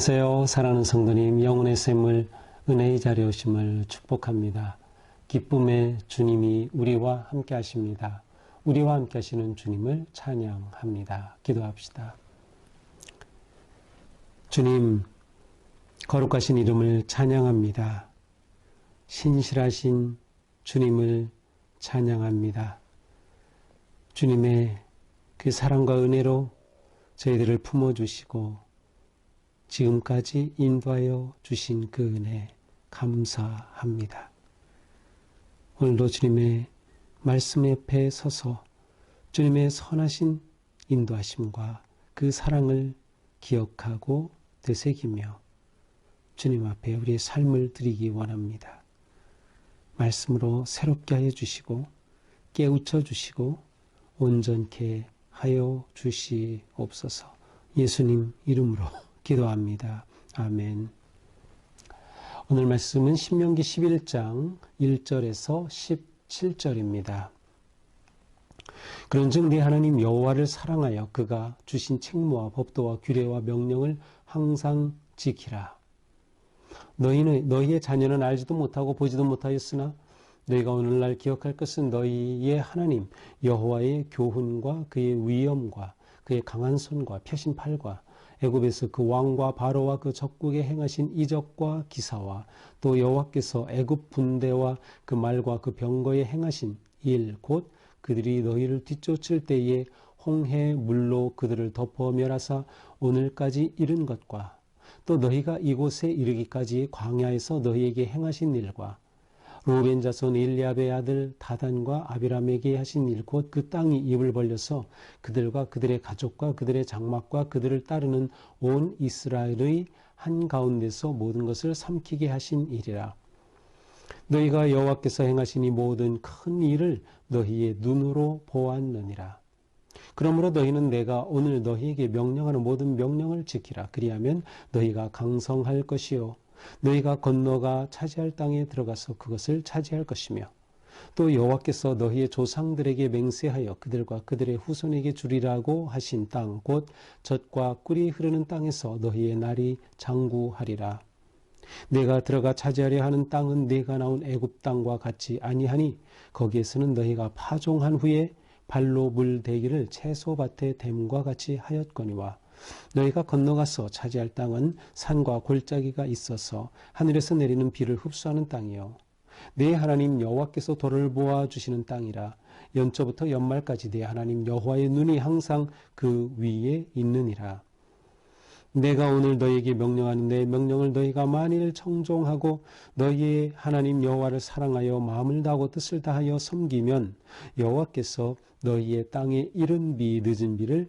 안녕하세요. 사랑하는 성도님, 영혼의 샘을 은혜의 자리에 오심을 축복합니다. 기쁨의 주님이 우리와 함께 하십니다. 우리와 함께 하시는 주님을 찬양합니다. 기도합시다. 주님, 거룩하신 이름을 찬양합니다. 신실하신 주님을 찬양합니다. 주님의 그 사랑과 은혜로 저희들을 품어주시고 지금까지 인도하여 주신 그 은혜 감사합니다. 오늘도 주님의 말씀 옆에 서서 주님의 선하신 인도하심과 그 사랑을 기억하고 되새기며 주님 앞에 우리의 삶을 드리기 원합니다. 말씀으로 새롭게 하여 주시고 깨우쳐 주시고 온전케 하여 주시옵소서 예수님 이름으로 기도합니다. 아멘. 오늘 말씀은 신명기 11장 1절에서 17절입니다. 그런즉 네 하나님 여호와를 사랑하여 그가 주신 책무와 법도와 규례와 명령을 항상 지키라. 너희는 너희의 자녀는 알지도 못하고 보지도 못하였으나 너희가 오늘날 기억할 것은 너희의 하나님 여호와의 교훈과 그의 위엄과 그의 강한 손과 펴신 팔과 애굽에서 그 왕과 바로와 그 적국에 행하신 이적과 기사와 또 여호와께서 애굽 분대와 그 말과 그 병거에 행하신 일 곧 그들이 너희를 뒤쫓을 때에 홍해 물로 그들을 덮어 멸하사 오늘까지 이른 것과 또 너희가 이곳에 이르기까지 광야에서 너희에게 행하신 일과 루벤 자손 일리압의 아들 다단과 아비람에게 하신 일 곧 그 땅이 입을 벌려서 그들과 그들의 가족과 그들의 장막과 그들을 따르는 온 이스라엘의 한 가운데서 모든 것을 삼키게 하신 일이라. 너희가 여호와께서 행하신 이 모든 큰 일을 너희의 눈으로 보았느니라. 그러므로 너희는 내가 오늘 너희에게 명령하는 모든 명령을 지키라. 그리하면 너희가 강성할 것이요 너희가 건너가 차지할 땅에 들어가서 그것을 차지할 것이며 또 여호와께서 너희의 조상들에게 맹세하여 그들과 그들의 후손에게 주리라고 하신 땅 곧 젖과 꿀이 흐르는 땅에서 너희의 날이 장구하리라. 내가 들어가 차지하려 하는 땅은 내가 나온 애굽 땅과 같이 아니하니 거기에서는 너희가 파종한 후에 발로 물 대기를 채소밭에 댐과 같이 하였거니와 너희가 건너가서 차지할 땅은 산과 골짜기가 있어서 하늘에서 내리는 비를 흡수하는 땅이요. 내 하나님 여호와께서 돌을 보아 주시는 땅이라 연초부터 연말까지 내 하나님 여호와의 눈이 항상 그 위에 있느니라. 내가 오늘 너희에게 명령하는 내 명령을 너희가 만일 청종하고 너희의 하나님 여호와를 사랑하여 마음을 다하고 뜻을 다하여 섬기면 여호와께서 너희의 땅에 이른 비 늦은 비를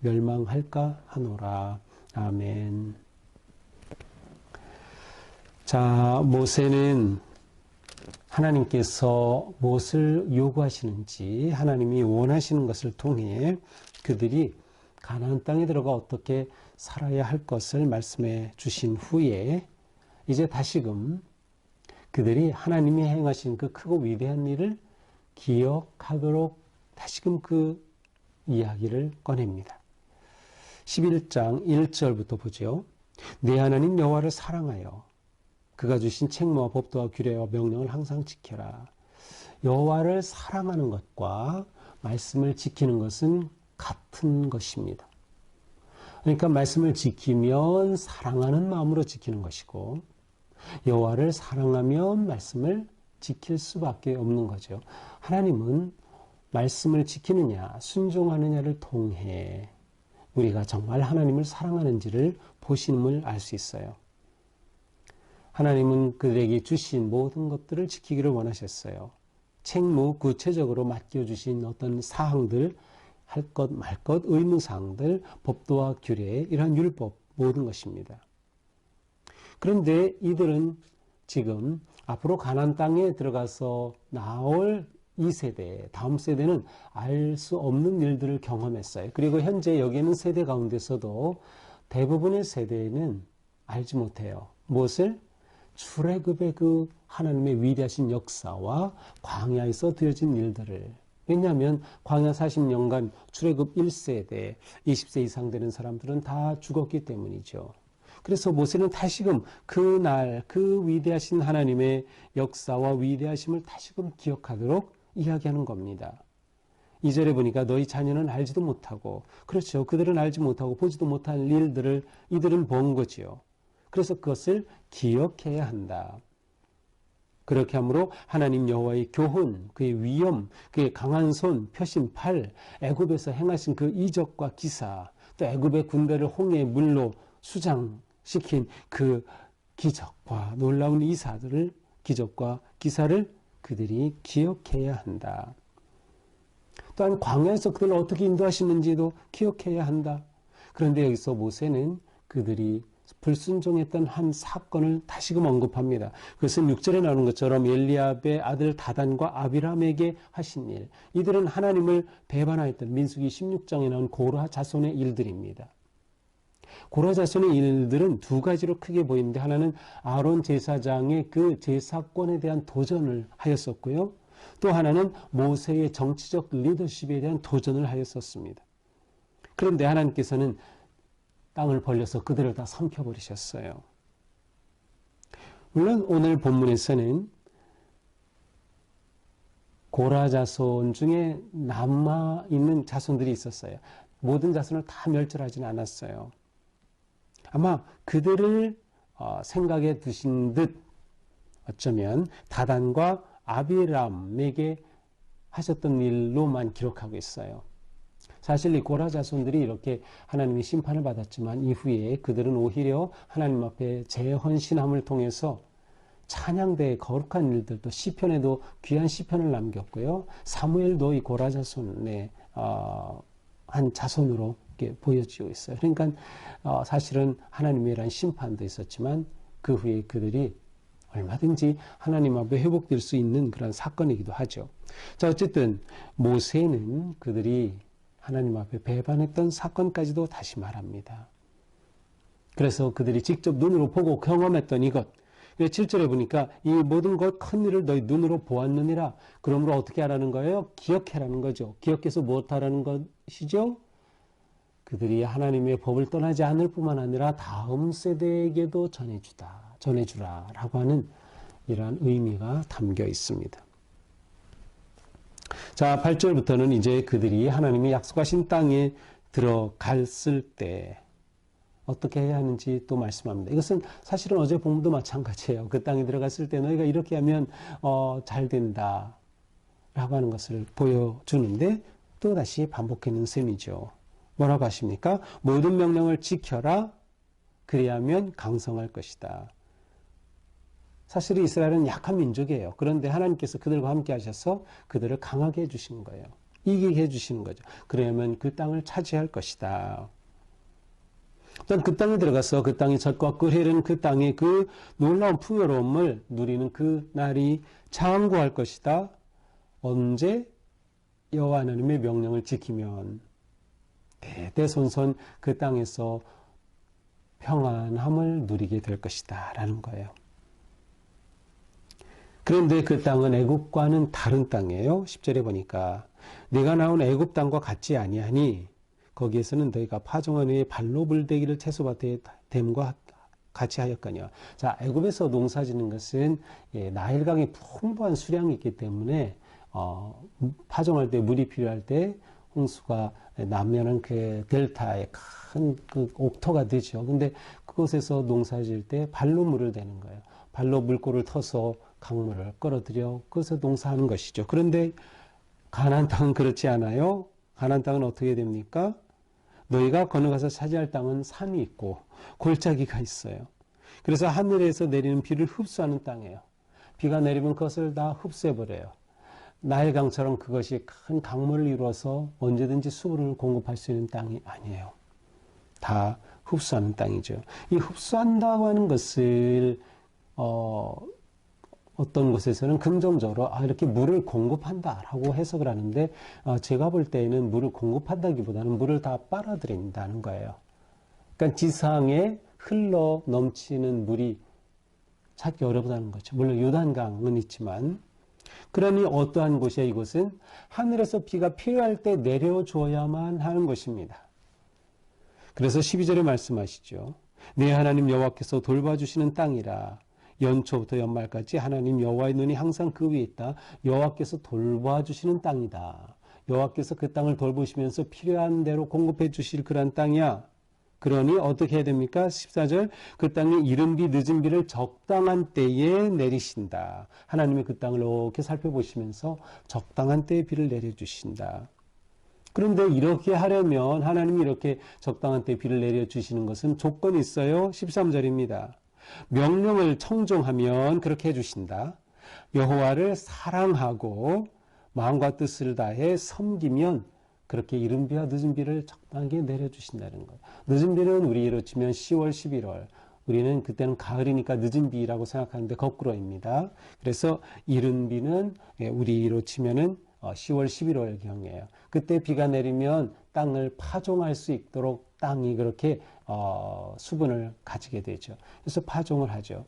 멸망할까 하노라. 아멘. 자, 모세는 하나님께서 무엇을 요구하시는지 하나님이 원하시는 것을 통해 그들이 가나안 땅에 들어가 어떻게 살아야 할 것을 말씀해 주신 후에 이제 다시금 그들이 하나님이 행하신 그 크고 위대한 일을 기억하도록 다시금 그 이야기를 꺼냅니다. 11장 1절부터 보죠. 내 하나님 여호와를 사랑하여 그가 주신 책무와 법도와 규례와 명령을 항상 지켜라. 여호와를 사랑하는 것과 말씀을 지키는 것은 같은 것입니다. 그러니까 말씀을 지키면 사랑하는 마음으로 지키는 것이고 여호와를 사랑하면 말씀을 지킬 수밖에 없는 거죠. 하나님은 말씀을 지키느냐 순종하느냐를 통해 우리가 정말 하나님을 사랑하는지를 보심을 알 수 있어요. 하나님은 그들에게 주신 모든 것들을 지키기를 원하셨어요. 책무 구체적으로 맡겨주신 어떤 사항들, 할 것, 말 것, 의무사항들, 법도와 규례, 이러한 율법, 모든 것입니다. 그런데 이들은 지금 앞으로 가난 땅에 들어가서 나올 이 세대, 다음 세대는 알 수 없는 일들을 경험했어요. 그리고 현재 여기 있는 세대 가운데서도 대부분의 세대는 알지 못해요. 무엇을? 출애굽의 그 하나님의 위대하신 역사와 광야에서 되어진 일들을 왜냐하면 광야 40년간 출애굽 1세대 20세 이상 되는 사람들은 다 죽었기 때문이죠. 그래서 모세는 다시금 그날 그 위대하신 하나님의 역사와 위대하심을 다시금 기억하도록 이야기하는 겁니다. 이절에 보니까 너희 자녀는 알지도 못하고 그렇죠. 그들은 알지 못하고 보지도 못할 일들을 이들은 본 거지요. 그래서 그것을 기억해야 한다. 그렇게 함으로 하나님 여호와의 교훈, 그의 위엄, 그의 강한 손, 표심 팔, 애굽에서 행하신 그 이적과 기사, 또 애굽의 군대를 홍해의 물로 수장시킨 그 기적과 놀라운 이사들을 기적과 기사를 그들이 기억해야 한다. 또한 광야에서 그들을 어떻게 인도하시는지도 기억해야 한다. 그런데 여기서 모세는 그들이 불순종했던 한 사건을 다시금 언급합니다. 그것은 6절에 나오는 것처럼 엘리압의 아들 다단과 아비람에게 하신 일. 이들은 하나님을 배반하였던 민수기 16장에 나온 고라 자손의 일들입니다. 고라 자손의 일들은 두 가지로 크게 보이는데 하나는 아론 제사장의 그 제사권에 대한 도전을 하였었고요. 또 하나는 모세의 정치적 리더십에 대한 도전을 하였었습니다. 그런데 하나님께서는 땅을 벌려서 그들을 다 삼켜버리셨어요. 물론 오늘 본문에서는 고라 자손 중에 남아 있는 자손들이 있었어요. 모든 자손을 다 멸절하지는 않았어요. 아마 그들을 어, 생각에 두신 듯 어쩌면 다단과 아비람에게 하셨던 일로만 기록하고 있어요. 사실 이 고라 자손들이 이렇게 하나님의 심판을 받았지만 이후에 그들은 오히려 하나님 앞에 재헌신함을 통해서 찬양대의 거룩한 일들도 시편에도 귀한 시편을 남겼고요. 사무엘도 이 고라 자손의 어, 한 자손으로 보여지고 있어요. 그러니까 어, 사실은 하나님의 이란 심판도 있었지만 그 후에 그들이 얼마든지 하나님 앞에 회복될 수 있는 그런 사건이기도 하죠. 자, 어쨌든 모세는 그들이 하나님 앞에 배반했던 사건까지도 다시 말합니다. 그래서 그들이 직접 눈으로 보고 경험했던 이것. 7절에 보니까 이 모든 것 큰 일을 너희 눈으로 보았느니라. 그러므로 어떻게 하라는 거예요? 기억해라는 거죠. 기억해서 무엇하라는 것이죠? 그들이 하나님의 법을 떠나지 않을 뿐만 아니라 다음 세대에게도 전해주다. 전해주라. 라고 하는 이러한 의미가 담겨 있습니다. 자, 8절부터는 이제 그들이 하나님이 약속하신 땅에 들어갔을 때 어떻게 해야 하는지 또 말씀합니다. 이것은 사실은 어제 본문도 마찬가지예요. 그 땅에 들어갔을 때 너희가 이렇게 하면 어, 잘 된다. 라고 하는 것을 보여주는데 또 다시 반복하는 셈이죠. 뭐라고 하십니까? 모든 명령을 지켜라. 그리하면 강성할 것이다. 사실 이스라엘은 약한 민족이에요. 그런데 하나님께서 그들과 함께 하셔서 그들을 강하게 해주시는 거예요. 이기게 해주시는 거죠. 그러면 그 땅을 차지할 것이다. 일단 그 땅에 들어가서 그 땅의 젖과 꿀 흐르는 그 땅의 그 놀라운 풍요로움을 누리는 그 날이 장구할 것이다. 언제 여호와 하나님의 명령을 지키면 대대손손 그 땅에서 평안함을 누리게 될 것이다 라는 거예요. 그런데 그 땅은 애굽과는 다른 땅이에요. 10절에 보니까 네가 나온 애굽 땅과 같지 아니하니 거기에서는 너희가 파종한 후에 발로 불대기를 채소밭에 댐과 같이 하였거니와 자 애굽에서 농사짓는 것은 예, 나일강에 풍부한 수량이 있기 때문에 어, 파종할 때 물이 필요할 때 홍수가 나면은 그 델타의 큰 그 옥토가 되죠. 근데 그곳에서 농사질 때 발로 물을 대는 거예요. 발로 물꼬를 터서 강물을 끌어들여 그것을 농사하는 것이죠. 그런데 가난 땅은 그렇지 않아요. 가난 땅은 어떻게 됩니까? 너희가 건너가서 차지할 땅은 산이 있고 골짜기가 있어요. 그래서 하늘에서 내리는 비를 흡수하는 땅이에요. 비가 내리면 그것을 다 흡수해버려요. 나일강처럼 그것이 큰 강물을 이루어서 언제든지 수분을 공급할 수 있는 땅이 아니에요. 다 흡수하는 땅이죠. 이 흡수한다고 하는 것을 어, 어떤 곳에서는 긍정적으로 아, 이렇게 물을 공급한다라고 해석을 하는데 어, 제가 볼 때에는 물을 공급한다기보다는 물을 다 빨아들인다는 거예요. 그러니까 지상에 흘러 넘치는 물이 찾기 어렵다는 거죠. 물론 요단강은 있지만 그러니 어떠한 곳이야 이곳은 하늘에서 비가 필요할 때 내려줘야만 하는 것입니다. 그래서 12절에 말씀하시죠. 내 하나님 여호와께서 돌봐주시는 땅이라 연초부터 연말까지 하나님 여호와의 눈이 항상 그 위에 있다. 여호와께서 돌봐주시는 땅이다. 여호와께서 그 땅을 돌보시면서 필요한 대로 공급해 주실 그런 땅이야. 그러니 어떻게 해야 됩니까? 14절 그 땅에 이른 비 늦은 비를 적당한 때에 내리신다. 하나님이 그 땅을 이렇게 살펴보시면서 적당한 때에 비를 내려주신다. 그런데 이렇게 하려면 하나님이 이렇게 적당한 때에 비를 내려주시는 것은 조건이 있어요. 13절입니다. 명령을 청종하면 그렇게 해주신다. 여호와를 사랑하고 마음과 뜻을 다해 섬기면 그렇게 이른 비와 늦은 비를 적당하게 내려주신다는 거예요. 늦은 비는 우리로 치면 10월, 11월. 우리는 그때는 가을이니까 늦은 비라고 생각하는데 거꾸로입니다. 그래서 이른 비는 예, 우리로 치면은 10월, 어, 11월 경이에요. 그때 비가 내리면 땅을 파종할 수 있도록 땅이 그렇게 어, 수분을 가지게 되죠. 그래서 파종을 하죠.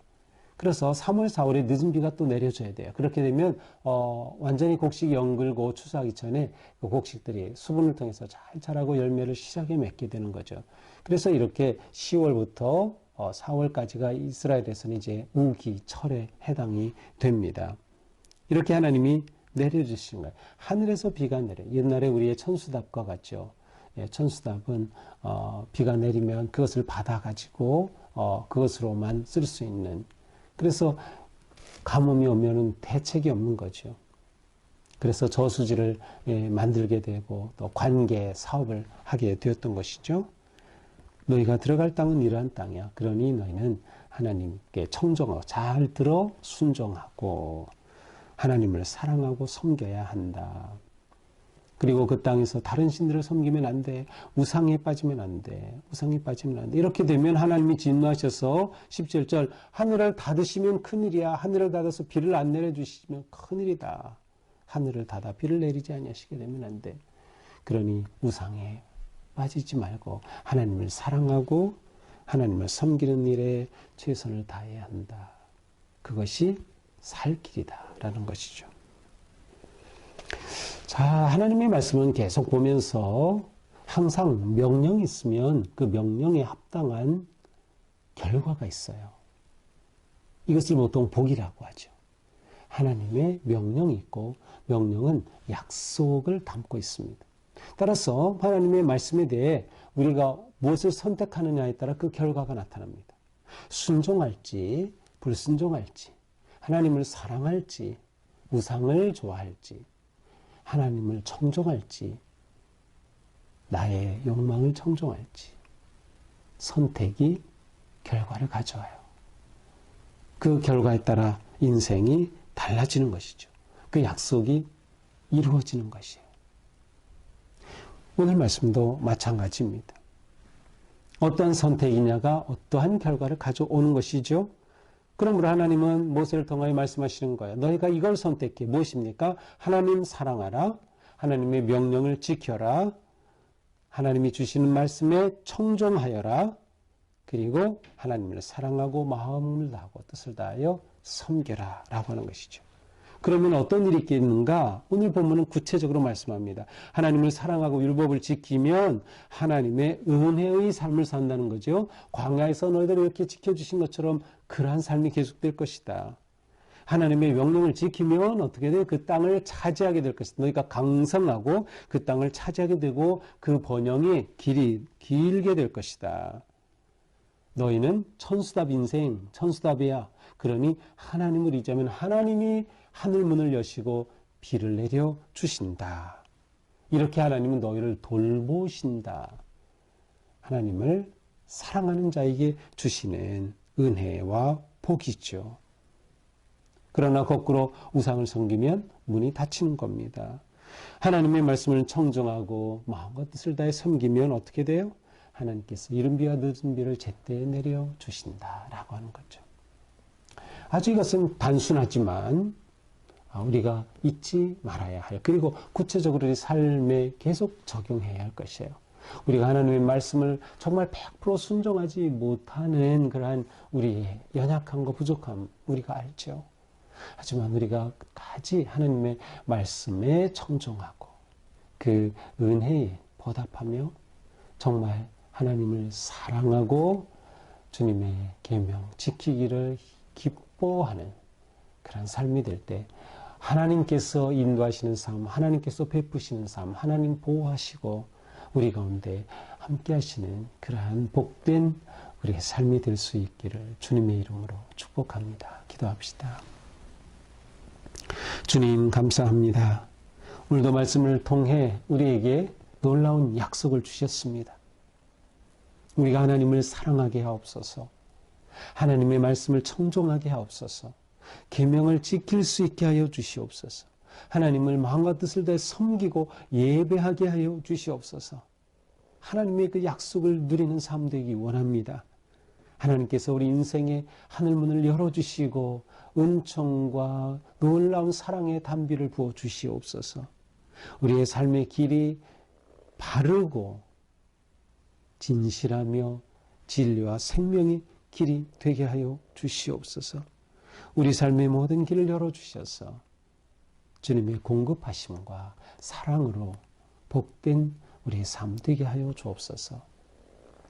그래서 3월, 4월에 늦은 비가 또 내려줘야 돼요. 그렇게 되면 어, 완전히 곡식이 연글고 추수하기 전에 그 곡식들이 수분을 통해서 잘 자라고 열매를 시작에 맺게 되는 거죠. 그래서 이렇게 10월부터 어, 4월까지가 이스라엘에서는 이제 우기, 철에 해당이 됩니다. 이렇게 하나님이 내려주신 거예요. 하늘에서 비가 내려. 옛날에 우리의 천수답과 같죠. 예, 천수답은 어, 비가 내리면 그것을 받아가지고 어, 그것으로만 쓸 수 있는 그래서 가뭄이 오면은 대책이 없는 거죠. 그래서 저수지를 예, 만들게 되고 또 관계 사업을 하게 되었던 것이죠. 너희가 들어갈 땅은 이러한 땅이야. 그러니 너희는 하나님께 청정하고 잘 들어 순종하고 하나님을 사랑하고 섬겨야 한다. 그리고 그 땅에서 다른 신들을 섬기면 안 돼. 우상에 빠지면 안 돼. 우상에 빠지면 안 돼. 이렇게 되면 하나님이 진노하셔서 17절 하늘을 닫으시면 큰일이야. 하늘을 닫아서 비를 안 내려주시면 큰일이다. 하늘을 닫아 비를 내리지 아니하시게 되면 안 돼. 그러니 우상에 빠지지 말고 하나님을 사랑하고 하나님을 섬기는 일에 최선을 다해야 한다. 그것이 살 길이다라는 것이죠. 자, 하나님의 말씀은 계속 보면서 항상 명령이 있으면 그 명령에 합당한 결과가 있어요. 이것을 보통 복이라고 하죠. 하나님의 명령이 있고 명령은 약속을 담고 있습니다. 따라서 하나님의 말씀에 대해 우리가 무엇을 선택하느냐에 따라 그 결과가 나타납니다. 순종할지 불순종할지 하나님을 사랑할지 우상을 좋아할지 하나님을 청종할지, 나의 욕망을 청종할지, 선택이 결과를 가져와요. 그 결과에 따라 인생이 달라지는 것이죠. 그 약속이 이루어지는 것이에요. 오늘 말씀도 마찬가지입니다. 어떤 선택이냐가 어떠한 결과를 가져오는 것이죠. 그러므로 하나님은 모세를 통하여 말씀하시는 거예요. 너희가 이걸 선택해. 무엇입니까? 하나님 사랑하라. 하나님의 명령을 지켜라. 하나님이 주시는 말씀에 청종하여라. 그리고 하나님을 사랑하고 마음을 다하고 뜻을 다하여 섬겨라. 라고 하는 것이죠. 그러면 어떤 일이 있겠는가? 오늘 본문은 구체적으로 말씀합니다. 하나님을 사랑하고 율법을 지키면 하나님의 은혜의 삶을 산다는 거죠. 광야에서 너희들 이렇게 지켜주신 것처럼 그러한 삶이 계속될 것이다. 하나님의 명령을 지키면 어떻게 돼? 그 땅을 차지하게 될 것이다. 너희가 강성하고 그 땅을 차지하게 되고 그 번영이 길이 길게 될 것이다. 너희는 천수답 인생, 천수답이야. 그러니 하나님을 잊으면 하나님이 하늘 문을 여시고 비를 내려 주신다. 이렇게 하나님은 너희를 돌보신다. 하나님을 사랑하는 자에게 주시는 은혜와 복이죠. 그러나 거꾸로 우상을 섬기면 문이 닫히는 겁니다. 하나님의 말씀을 청정하고 마음과 뜻을 다해 섬기면 어떻게 돼요? 하나님께서 이른 비와 늦은 비를 제때 내려 주신다라고 하는 거죠. 아주 이것은 단순하지만 아, 우리가 잊지 말아야 할 그리고 구체적으로 우리 삶에 계속 적용해야 할 것이에요. 우리가 하나님의 말씀을 정말 100% 순종하지 못하는 그러한 우리의 연약함과 부족함 우리가 알죠. 하지만 우리가 까지 하나님의 말씀에 청종하고 그 은혜에 보답하며 정말 하나님을 사랑하고 주님의 계명 지키기를 기뻐하는 그런 삶이 될 때 하나님께서 인도하시는 삶, 하나님께서 베푸시는 삶, 하나님 보호하시고 우리 가운데 함께 하시는 그러한 복된 우리의 삶이 될 수 있기를 주님의 이름으로 축복합니다. 기도합시다. 주님 감사합니다. 오늘도 말씀을 통해 우리에게 놀라운 약속을 주셨습니다. 우리가 하나님을 사랑하게 하옵소서. 하나님의 말씀을 청종하게 하옵소서. 계명을 지킬 수 있게 하여 주시옵소서. 하나님을 마음과 뜻을 다해 섬기고 예배하게 하여 주시옵소서. 하나님의 그 약속을 누리는 삶 되기 원합니다. 하나님께서 우리 인생의 하늘문을 열어주시고 은총과 놀라운 사랑의 담비를 부어 주시옵소서. 우리의 삶의 길이 바르고 진실하며 진리와 생명의 길이 되게 하여 주시옵소서. 우리 삶의 모든 길을 열어주셔서 주님의 공급하심과 사랑으로 복된 우리의 삶 되게 하여 주옵소서.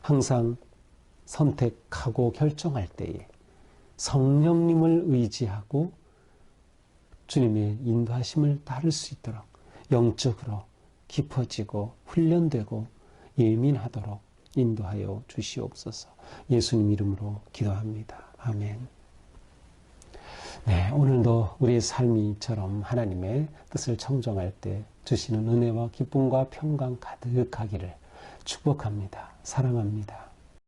항상 선택하고 결정할 때에 성령님을 의지하고 주님의 인도하심을 따를 수 있도록 영적으로 깊어지고 훈련되고 예민하도록 인도하여 주시옵소서. 예수님 이름으로 기도합니다. 아멘. 네, 오늘도 우리의 삶이처럼 하나님의 뜻을 청정할 때 주시는 은혜와 기쁨과 평강 가득하기를 축복합니다. 사랑합니다.